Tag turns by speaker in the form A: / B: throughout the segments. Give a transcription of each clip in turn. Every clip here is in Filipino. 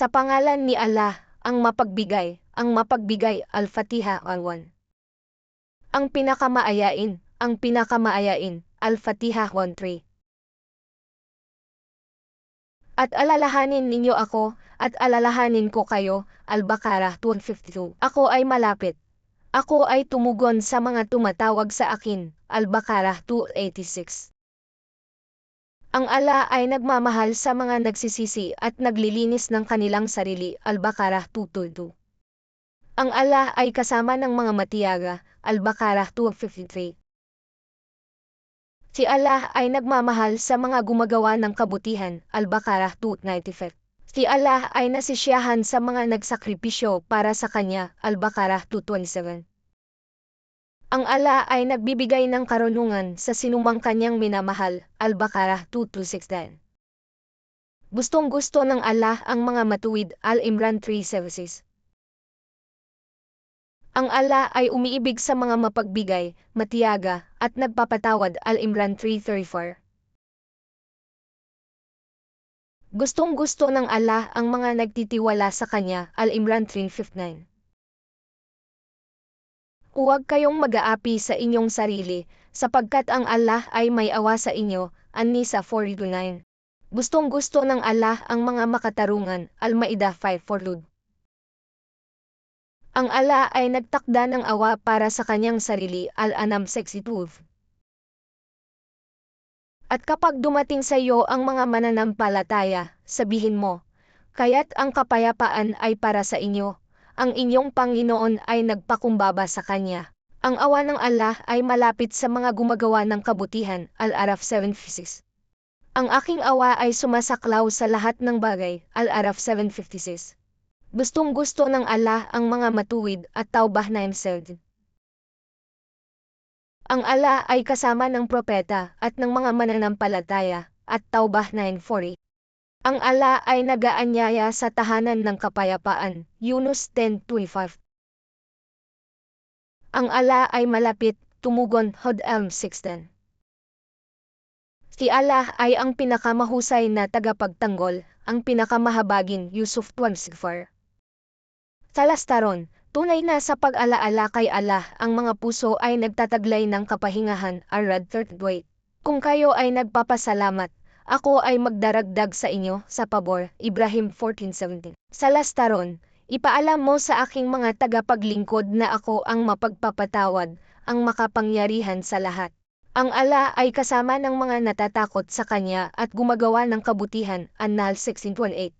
A: Sa pangalan ni Allah, ang mapagbigay, ang mapagbigay, Al-Fatiha al-1. Ang pinakamaayain, ang pinakamaayain, Al-Fatiha 1-3. At alalahanin ninyo ako, at alalahanin ko kayo, Al-Baqarah 252. Ako ay malapit. Ako ay tumugon sa mga tumatawag sa akin, Al-Baqarah 286. Ang ala ay nagmamahal sa mga nagsisisi at naglilinis ng kanilang sarili, Al-Baqarah 222. Ang ala ay kasama ng mga matiyaga, Al-Baqarah 253. Si Allah ay nagmamahal sa mga gumagawa ng kabutihan, Al-Baqarah 295. Si Allah ay nasisiyahan sa mga nagsakripisyo para sa Kanya, Al-Baqarah 227. Ang ala ay nagbibigay ng karunungan sa sinumang kanyang minamahal, Al-Baqarah 226. Gustong gusto ng Allah ang mga matuwid, Al-Imran 376. Ang ala ay umiibig sa mga mapagbigay, matiyaga, at nagpapatawad, Al-Imran 334. Gustong gusto ng Allah ang mga nagtitiwala sa Kanya, Al-Imran 359. Huwag kayong mag-aapi sa inyong sarili, sapagkat ang Allah ay may awa sa inyo, An-Nisa 429. Gustong gusto ng Allah ang mga makatarungan, Al-Maida 5 Ang Allah ay nagtakda ng awa para sa kanyang sarili, Al-Anam 62. At kapag dumating sa iyo ang mga mananampalataya, sabihin mo, kaya't ang kapayapaan ay para sa inyo, ang inyong Panginoon ay nagpakumbaba sa Kanya. Ang awa ng Allah ay malapit sa mga gumagawa ng kabutihan, Al-Araf 756. Ang aking awa ay sumasaklaw sa lahat ng bagay, Al-Araf 756. Gustong gusto ng Allah ang mga matuwid at taubah 9 Ang Allah ay kasama ng propeta at ng mga mananampalataya, at taubah 940. Ang ala ay nagaanyaya sa tahanan ng kapayapaan, Yunus 10.25. Ang ala ay malapit, tumugon Hod Elm 16. Si Allah ay ang pinakamahusay na tagapagtanggol, ang pinakamahabagin Yusuf 164. Sa lastaron, tunay na sa pag-alaala kay Allah ang mga puso ay nagtataglay ng kapahingahan, Arad 38. Kung kayo ay nagpapasalamat, ako ay magdaragdag sa inyo sa pabor, Ibrahim 14.17. Sa lastaron, ipaalam mo sa aking mga tagapaglingkod na ako ang mapagpapatawad, ang makapangyarihan sa lahat. Ang ala ay kasama ng mga natatakot sa kanya at gumagawa ng kabutihan, Annal 16.28.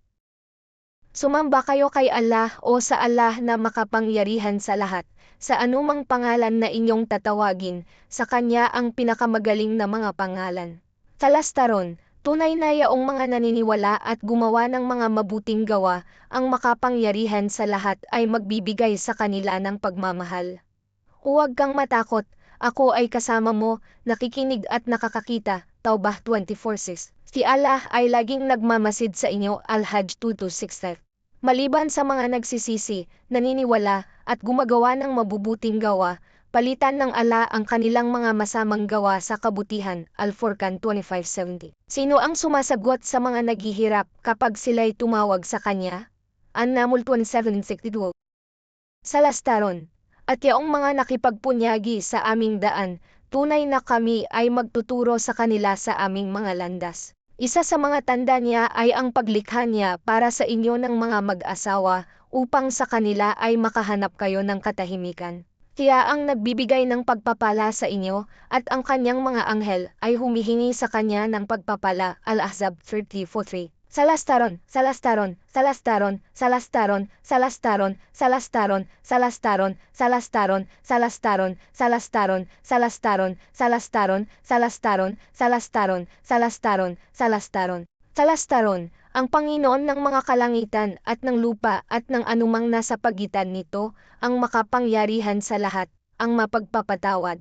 A: Sumamba kayo kay Allah o sa Allah na makapangyarihan sa lahat, sa anumang pangalan na inyong tatawagin, sa Kanya ang pinakamagaling na mga pangalan. Sa lastaron, Tunay na yaong mga naniniwala at gumawa ng mga mabuting gawa, ang makapangyarihan sa lahat ay magbibigay sa kanila ng pagmamahal. Huwag kang matakot, ako ay kasama mo, nakikinig at nakakakita, Taubah 24.6. Si Allah ay laging nagmamasid sa inyo, Al-Hajj 2265. Maliban sa mga nagsisisi, naniniwala, at gumagawa ng mabubuting gawa, Palitan ng ala ang kanilang mga masamang gawa sa kabutihan, Al-Furqan 2570. Sino ang sumasagot sa mga naghihirap kapag sila'y tumawag sa kanya? An-Naml 2762. Sa lastaron, at yaong mga nakipagpunyagi sa aming daan, tunay na kami ay magtuturo sa kanila sa aming mga landas. Isa sa mga tanda niya ay ang paglikha niya para sa inyo ng mga mag-asawa upang sa kanila ay makahanap kayo ng katahimikan. Siya ang nagbibigay ng pagpapala sa inyo, at ang kanyang mga anghel ay humihingi sa kanya ng pagpapala. Al-Ahzab 30.43 Salastaron, Salastaron, Salastaron, Salastaron, Salastaron, Salastaron, Salastaron, Salastaron, Salastaron, Salastaron, Salastaron, Salastaron, Salastaron, Salastaron, Salastaron, Salastaron, Salastaron, ang Panginoon ng mga kalangitan at ng lupa at ng anumang nasa pagitan nito, ang makapangyarihan sa lahat, ang mapagpapatawad.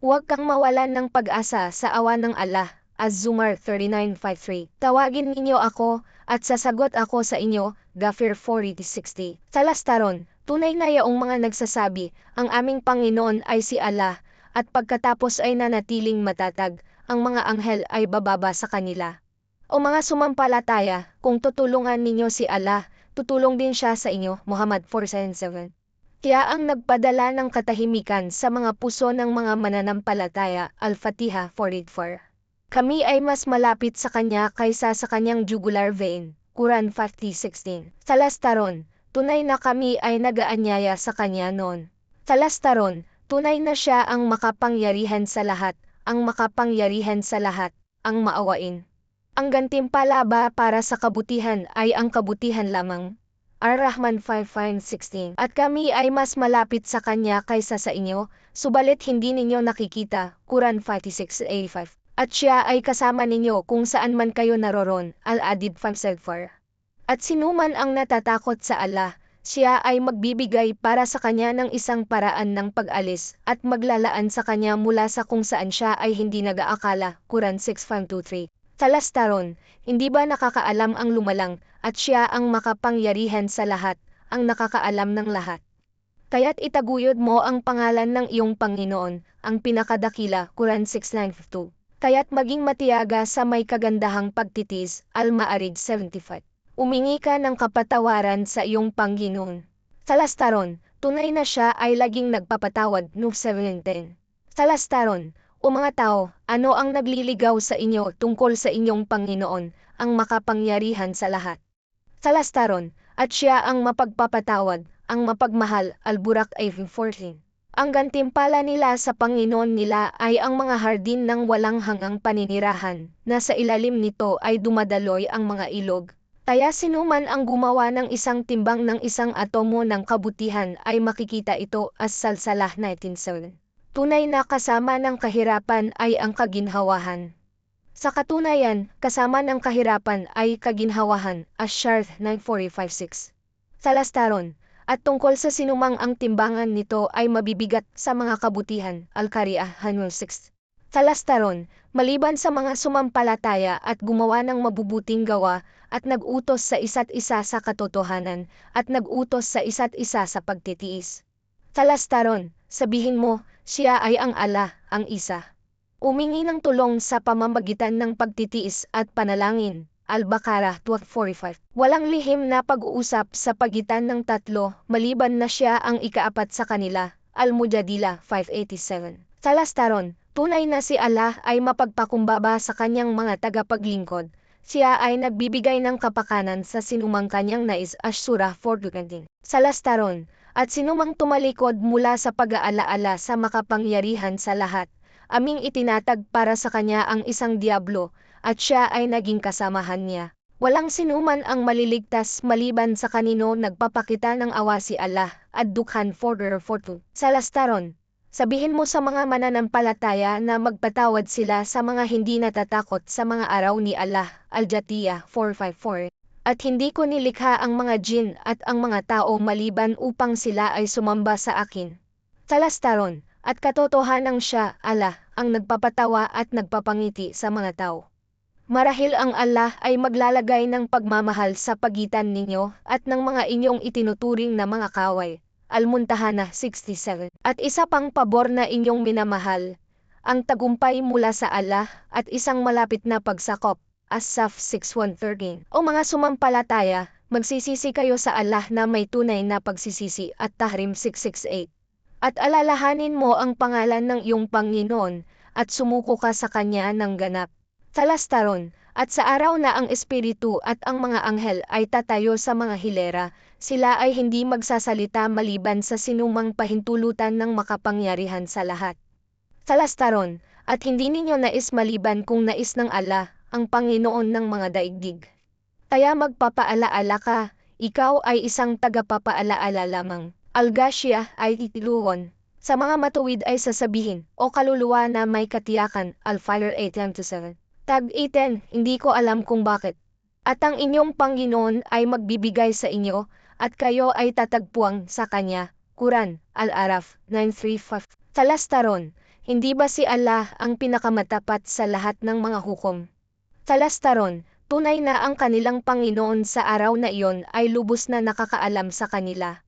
A: Huwag kang mawalan ng pag-asa sa awa ng Allah. Az-Zumar 39.53 Tawagin ninyo ako, at sasagot ako sa inyo, Gafir 40.60 Sa lastaron, tunay na yaong mga nagsasabi, ang aming Panginoon ay si Allah, at pagkatapos ay nanatiling matatag, ang mga anghel ay bababa sa kanila. O mga sumampalataya, kung tutulungan ninyo si Allah, tutulong din siya sa inyo, Muhammad 477. Kaya ang nagpadala ng katahimikan sa mga puso ng mga mananampalataya, Al-Fatiha 484. Kami ay mas malapit sa kanya kaysa sa kanyang jugular vein, Quran 50:16. Sa lastaron, tunay na kami ay nagaanyaya sa kanya noon. Sa lastaron, tunay na siya ang makapangyarihan sa lahat, ang makapangyarihan sa lahat, ang maawain. Ang gantimpala ba para sa kabutihan ay ang kabutihan lamang. Ar-Rahman 5.16 At kami ay mas malapit sa Kanya kaysa sa inyo, subalit hindi ninyo nakikita, Quran 56.85. At siya ay kasama ninyo kung saan man kayo naroron, Al-Adid 5.4. At sinuman ang natatakot sa Allah, siya ay magbibigay para sa kanya ng isang paraan ng pag-alis at maglalaan sa kanya mula sa kung saan siya ay hindi nag-aakala, Quran 6.523. Sa lastaron, hindi ba nakakaalam ang lumalang, at siya ang makapangyarihan sa lahat, ang nakakaalam ng lahat. Kaya't itaguyod mo ang pangalan ng iyong Panginoon, ang pinakadakila, Quran 6.952. Kaya't maging matiyaga sa may kagandahang pagtitis, Al-Ma'arij 75. Umingi ka ng kapatawaran sa iyong Panginoon. Sa lastaron, tunay na siya ay laging nagpapatawad, no 710. Sa lastaron, o mga tao, ano ang nagliligaw sa inyo tungkol sa inyong Panginoon, ang makapangyarihan sa lahat? Sa lastaron, at siya ang mapagpapatawad, ang mapagmahal, Al-Burak 14. Ang gantimpala nila sa Panginoon nila ay ang mga hardin ng walang hanggang paninirahan, na sa ilalim nito ay dumadaloy ang mga ilog. Kaya sinuman ang gumawa ng isang timbang ng isang atomo ng kabutihan ay makikita ito as salsalah 19.7. Tunay na kasama ng kahirapan ay ang kaginhawahan. Sa katunayan, kasama ng kahirapan ay kaginhawahan, Asharth 9456. Sa lastaron, at tungkol sa sinumang ang timbangan nito ay mabibigat sa mga kabutihan, Al-Qari'ah 106. Sa lastaron, maliban sa mga sumampalataya at gumawa ng mabubuting gawa, at nag-utos sa isa't isa sa katotohanan, at nag-utos sa isa't isa sa pagtitiis. Sa lastaron, sabihin mo, siya ay ang ala, ang isa. Umingi ng tulong sa pamamagitan ng pagtitiis at panalangin. Al-Baqarah 1245. Walang lihim na pag-uusap sa pagitan ng tatlo, maliban na siya ang ikaapat sa kanila. Al-Mujadila 587. Sa lastaron, tunay na si Allah ay mapagpakumbaba sa kanyang mga tagapaglingkod. Siya ay nagbibigay ng kapakanan sa sinumang kanyang nais Ashura 420. Sa lastaron, at sinumang tumalikod mula sa pag-aalaala sa makapangyarihan sa lahat, aming itinatag para sa kanya ang isang diablo, at siya ay naging kasamahan niya. Walang sinuman ang maliligtas maliban sa kanino nagpapakita ng awa si Allah, at Dukhan 442. Sa lastaron, sabihin mo sa mga mananampalataya na magpatawad sila sa mga hindi natatakot sa mga araw ni Allah, Al-Jatiyah 454 at hindi ko nilikha ang mga jin at ang mga tao maliban upang sila ay sumamba sa akin. Sa lastaron, at katotohanan siya, Allah, ang nagpapatawa at nagpapangiti sa mga tao. Marahil ang Allah ay maglalagay ng pagmamahal sa pagitan ninyo at ng mga inyong itinuturing na mga kaway. Al-Muntahana 67 At isa pang pabor na inyong minamahal, ang tagumpay mula sa Allah at isang malapit na pagsakop Asaf 6113. O mga sumampalataya, magsisisi kayo sa Allah na may tunay na pagsisisi at Tahrim 668. At alalahanin mo ang pangalan ng iyong Panginoon at sumuko ka sa Kanya ng ganap. Sa lastaron, at sa araw na ang Espiritu at ang mga anghel ay tatayo sa mga hilera, sila ay hindi magsasalita maliban sa sinumang pahintulutan ng makapangyarihan sa lahat. Sa lastaron, at hindi ninyo nais maliban kung nais ng Allah, ang Panginoon ng mga daigdig. Kaya magpapaalaala ka, ikaw ay isang tagapapaalaala lamang. Algasya ay titiluhon. Sa mga matuwid ay sasabihin, o kaluluwa na may katiyakan, Al-Fire 8-7. Tag 18, hindi ko alam kung bakit. At ang inyong Panginoon ay magbibigay sa inyo, at kayo ay tatagpuang sa Kanya. Quran, Al-Araf 935. Sa lastaron, hindi ba si Allah ang pinakamatapat sa lahat ng mga hukom? Sa lastaron, tunay na ang kanilang Panginoon sa araw na iyon ay lubos na nakakaalam sa kanila.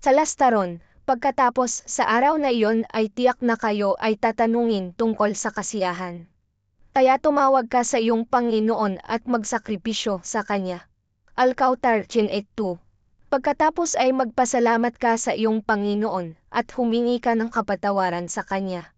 A: Sa lastaron, pagkatapos sa araw na iyon ay tiyak na kayo ay tatanungin tungkol sa kasiyahan. Kaya tumawag ka sa iyong Panginoon at magsakripisyo sa Kanya. Al-Kautar 8.2 Pagkatapos ay magpasalamat ka sa iyong Panginoon at humingi ka ng kapatawaran sa Kanya.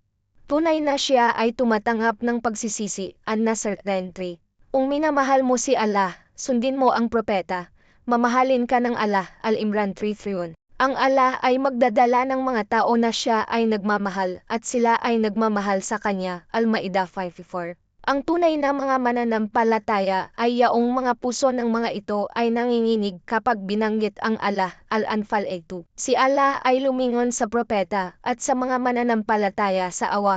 A: Tunay na siya ay tumatanggap ng pagsisisi, An-Nasr 10.3 Kung minamahal mo si Allah, sundin mo ang propeta, mamahalin ka ng Allah, Al-Imran 3.3 Ang Allah ay magdadala ng mga tao na siya ay nagmamahal at sila ay nagmamahal sa Kanya, Al-Ma'idah 5.4 Ang tunay na mga mananampalataya ay yaong mga puso ng mga ito ay nanginginig kapag binanggit ang Allah, Al-Anfal 8.2 Si Allah ay lumingon sa propeta at sa mga mananampalataya sa awa